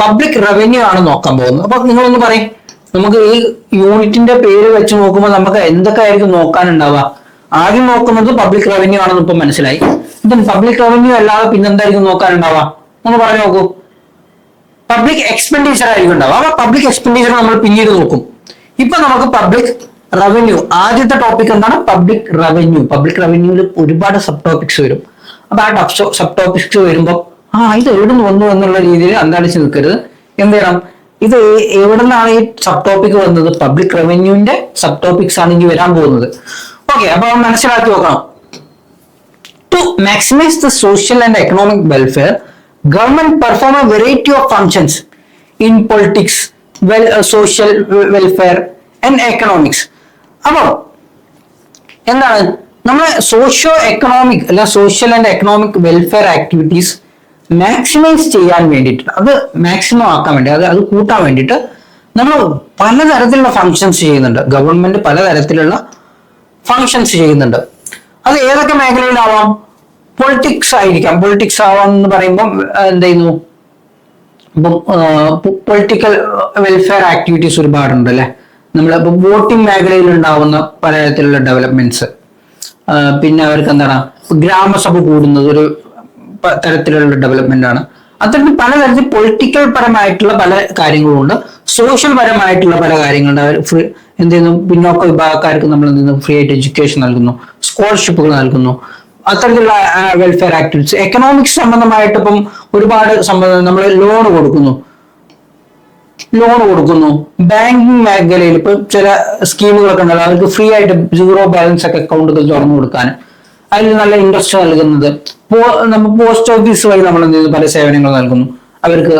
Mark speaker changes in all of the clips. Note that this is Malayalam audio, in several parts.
Speaker 1: പബ്ലിക് റവന്യൂ ആണ് നോക്കാൻ പോകുന്നത്. അപ്പൊ നിങ്ങളൊന്ന് പറയും. നമുക്ക് ഈ യൂണിറ്റിന്റെ പേര് വെച്ച് നോക്കുമ്പോൾ നമുക്ക് എന്തൊക്കെ ആയിരിക്കും നോക്കാനുണ്ടാവുക? ആദ്യം നോക്കുന്നത് പബ്ലിക് റവന്യൂ ആണെന്ന് ഇപ്പൊ മനസ്സിലായി. പബ്ലിക് റവന്യൂ അല്ലാതെ പിന്നെന്തായിരിക്കും നോക്കാനുണ്ടാവുക? ഒന്ന് പറഞ്ഞു നോക്കൂ. പബ്ലിക് എക്സ്പെൻഡിച്ചർ ആയിരിക്കും ഉണ്ടാവുക. അപ്പൊ പബ്ലിക് എക്സ്പെൻഡിച്ചർ നമ്മൾ പിന്നീട് നോക്കും. ഇപ്പൊ നമുക്ക് പബ്ലിക് റവന്യൂ ആദ്യത്തെ ടോപ്പിക് എന്താണ്? പബ്ലിക് റവന്യൂ പബ്ലിക് റവന്യൂവിൽ ഒരുപാട് സബ് ടോപ്പിക്സ് വരും. അപ്പൊ ആ സബ് ടോപ്പിക്സ് വരുമ്പോൾ ആ ഇത് എവിടെ നിന്ന് വന്നു എന്നുള്ള രീതിയിൽ അന്താളിച്ച് നിൽക്കരുത്. എന്ത് ഇത് എവിടെ നിന്നാണ് ഈ സബ് ടോപ്പിക് വന്നത്? പബ്ലിക് റവന്യൂവിന്റെ സബ് ടോപ്പിക്സ് ആണ് ഇനി വരാൻ പോകുന്നത്. ഓക്കെ അപ്പൊ മനസ്സിലാക്കി നോക്കണം to maximise the social and economic welfare government perform a variety of functions in politics well social welfare and economics. അപ്പോൾ എന്താണ്? നമ്മൾ സോഷ്യോ എക്കണോമിക് അല്ല social and economic welfare activities maximise ചെയ്യാൻ വേണ്ടിയിട്ട് അത് മാക്സിമം ആക്കാൻ വേണ്ടി അത് അത് കൂട്ടാൻ വേണ്ടിയിട്ട് നമ്മൾ പലതരത്തിലുള്ള ഫങ്ഷൻസ് ചെയ്യുന്നുണ്ട്. ഗവൺമെന്റ് പലതരത്തിലുള്ള ഫങ്ഷൻസ് ചെയ്യുന്നുണ്ട്. അത് ഏതൊക്കെ മേഖലയിലാവാം പൊളിറ്റിക്സ് ആയിരിക്കാം. പൊളിറ്റിക്സ് ആവാം എന്ന് പറയുമ്പോൾ എന്ത് ചെയ്യുന്നു? പൊളിറ്റിക്കൽ വെൽഫെയർ ആക്ടിവിറ്റീസ് ഒരുപാടുണ്ട് അല്ലെ? നമ്മൾ വോട്ടിംഗ് മേഖലയിൽ ഉണ്ടാവുന്ന പലതരത്തിലുള്ള ഡെവലപ്മെന്റ്സ് പിന്നെ അവർക്ക് എന്താണ്? ഗ്രാമസഭ കൂടുന്നത് ഒരു തരത്തിലുള്ള ഡെവലപ്മെന്റ് ആണ്. അത്തരത്തിൽ പലതരത്തിൽ പൊളിറ്റിക്കൽ പരമായിട്ടുള്ള പല കാര്യങ്ങളുണ്ട്. സോഷ്യൽ പരമായിട്ടുള്ള പല കാര്യങ്ങളുണ്ട്. അവർ ഫ്രീ എന്ത് ചെയ്യുന്നു? പിന്നോക്ക വിഭാഗക്കാർക്ക് നമ്മൾ എന്ത് ഫ്രീ ആയിട്ട് എഡ്യൂക്കേഷൻ നൽകുന്നു. സ്കോളർഷിപ്പുകൾ നൽകുന്നു. അത്തരത്തിലുള്ള വെൽഫെയർ ആക്ടിവിറ്റീസ് എക്കണോമിക്സ് സംബന്ധമായിട്ട് ഇപ്പം ഒരുപാട് സംബന്ധം നമ്മൾ ലോൺ കൊടുക്കുന്നു. ലോൺ കൊടുക്കുന്നു. ബാങ്കിങ് മേഖലയിൽ ഇപ്പം ചില സ്കീമുകളൊക്കെ ഉണ്ടല്ലോ. അവർക്ക് ഫ്രീ ആയിട്ട് സീറോ ബാലൻസ് ഒക്കെ അക്കൗണ്ടുകൾ തുറന്നു കൊടുക്കാൻ. അതിൽ നല്ല ഇൻട്രസ്റ്റ് നൽകുന്നത്. നമ്മൾ പോസ്റ്റ് ഓഫീസ് വഴി നമ്മൾ എന്ത് ചെയ്യുന്നു പല സേവനങ്ങൾ നൽകുന്നു. അവർക്ക്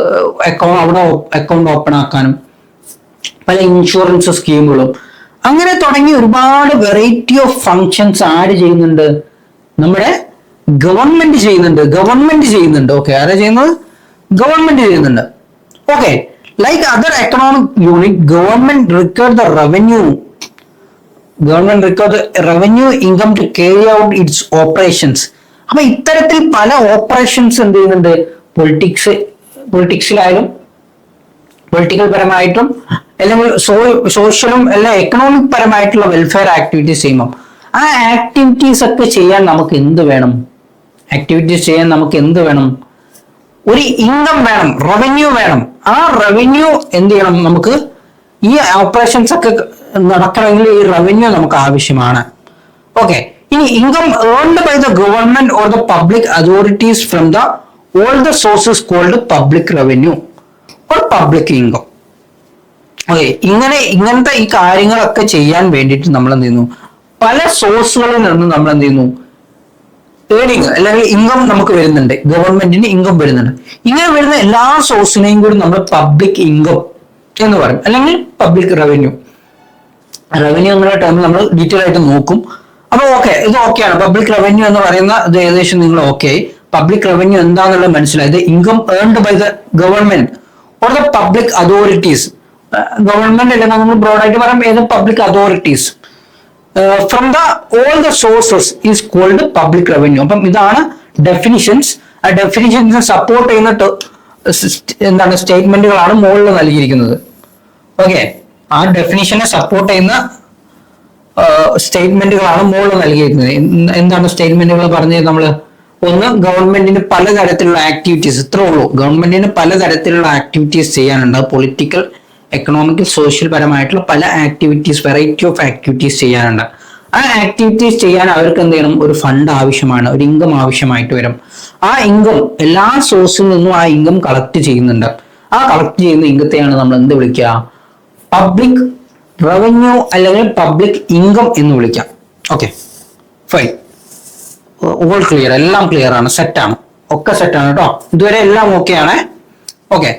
Speaker 1: അക്കൗണ്ട് അവിടെ അക്കൗണ്ട് ഓപ്പൺ ആക്കാനും പല ഇൻഷുറൻസ് സ്കീമുകളും. അങ്ങനെ തുടങ്ങി ഒരുപാട് വെറൈറ്റി ഓഫ് ഫങ്ഷൻസ് ആഡ് ചെയ്യുന്നുണ്ട്? നമ്മുടെ ഗവൺമെന്റ് ചെയ്യുന്നുണ്ട്. ഗവൺമെന്റ് ചെയ്യുന്നുണ്ട്. ഓക്കെ ആരാ ചെയ്യുന്നത്? ഗവൺമെന്റ് ചെയ്യുന്നുണ്ട്. Okay like other economic unit government recover the revenue government recover revenue income to carry out its operations അപ്പൊ ഇത്തരത്തിൽ പല ഓപ്പറേഷൻസ് എന്ത് ചെയ്യുന്നുണ്ട്? പൊളിറ്റിക്സ് പൊളിറ്റിക്സിലായാലും പൊളിറ്റിക്കൽ പരമായിട്ടും അല്ലെങ്കിൽ സോഷ്യലും എല്ലാം എക്കണോമിക് പരമായിട്ടുള്ള വെൽഫെയർ ആക്ടിവിറ്റീസ് ചെയ്യുമ്പോൾ ആ ആക്ടിവിറ്റീസ് ഒക്കെ ചെയ്യാൻ നമുക്ക് എന്ത് വേണം? ആക്ടിവിറ്റീസ് ചെയ്യാൻ നമുക്ക് എന്ത് വേണം? ഒരു ഇൻകം വേണം റവന്യൂ വേണം. ആ റവന്യൂ എന്ത് ചെയ്യണം നമുക്ക്? ഈ ഓപ്പറേഷൻസ് ഒക്കെ നടക്കണമെങ്കിൽ ഈ റവന്യൂ നമുക്ക് ആവശ്യമാണ്. ഓക്കെ ഇനി income earned by the government or the public authorities from the all the sources called public revenue or public income okay ഇങ്ങനെ ഇങ്ങനത്തെ ഈ കാര്യങ്ങളൊക്കെ ചെയ്യാൻ വേണ്ടിയിട്ട് നമ്മൾ എന്ത് ചെയ്യുന്നു? പല സോഴ്സുകളിൽ നിന്ന് നമ്മൾ എന്ത് ചെയ്യുന്നു? ഏണിങ് അല്ലെങ്കിൽ ഇൻകം നമുക്ക് വരുന്നുണ്ട്. ഗവൺമെന്റിന് ഇൻകം വരുന്നുണ്ട്. ഇങ്ങനെ വരുന്ന എല്ലാ സോഴ്സിനെയും കൂടി നമ്മൾ പബ്ലിക് ഇൻകം എന്ന് പറയും. അല്ലെങ്കിൽ പബ്ലിക് റവന്യൂ റവന്യൂ എന്നുള്ള ടേം നമ്മൾ ഡീറ്റെയിൽ ആയിട്ട് നോക്കും. അപ്പൊ ഓക്കെ ഇത് ഓക്കെയാണ് പബ്ലിക് റവന്യൂ എന്ന് പറയുന്ന ഇത് ഏകദേശം നിങ്ങൾ ഓക്കെ പബ്ലിക് റവന്യൂ എന്താണെന്നുള്ളത് മനസ്സിലായത് income earned by the government or the public authorities government അല്ലെങ്കിൽ നമ്മൾ ബ്രോഡായിട്ട് പറയാം ഏത് public authorities from the all the sources is called public revenue അപ്പം ഇതാണ് ഡെഫിനിഷൻസ് ആ ഡെഫിനിഷൻസ് സപ്പോർട്ട് ചെയ്യുന്ന എന്താണ് സ്റ്റേറ്റ്മെന്റുകളാണ് മുകളിൽ നൽകിയിരിക്കുന്നത്. ഓക്കെ ആ ഡെഫിനിഷനെ സപ്പോർട്ട് ചെയ്യുന്ന സ്റ്റേറ്റ്മെന്റുകളാണ് മുകളിൽ നൽകിയിരിക്കുന്നത്. എന്താണ് സ്റ്റേറ്റ്മെന്റുകൾ പറഞ്ഞത് നമ്മൾ ഒന്ന് ഗവൺമെന്റിന് പലതരത്തിലുള്ള ആക്ടിവിറ്റീസ് ഇത്രേ ഉള്ളൂ. ഗവൺമെന്റിന് പലതരത്തിലുള്ള ആക്ടിവിറ്റീസ് ചെയ്യാനുണ്ട്. പൊളിറ്റിക്കൽ എക്കണോമിക്കൽ സോഷ്യൽ പരമായിട്ടുള്ള പല ആക്ടിവിറ്റീസ് വെറൈറ്റി ഓഫ് ആക്ടിവിറ്റീസ് ചെയ്യാനുണ്ട്. ആ ആക്ടിവിറ്റീസ് ചെയ്യാൻ അവർക്ക് എന്ത് ചെയ്യണം? ഒരു ഫണ്ട് ആവശ്യമാണ്. ഒരു ഇൻകം ആവശ്യമായിട്ട് വരും. ആ ഇൻകം എല്ലാ സോഴ്സിൽ നിന്നും ആ ഇൻകം കളക്ട് ചെയ്യുന്നുണ്ട്. ആ കളക്ട് ചെയ്യുന്ന ഇൻകത്തെയാണ് നമ്മൾ എന്ത് വിളിക്കുക? പബ്ലിക് റവന്യൂ അല്ലെങ്കിൽ പബ്ലിക് ഇൻകം എന്ന് വിളിക്കാം. ഓക്കെ ഫൈൻ ഓൾ ക്ലിയർ എല്ലാം ക്ലിയർ ആണ്. സെറ്റാണ് ഒക്കെ സെറ്റാണ് കേട്ടോ ഇതുവരെ എല്ലാം ഓക്കെ ആണ്. ഓക്കെ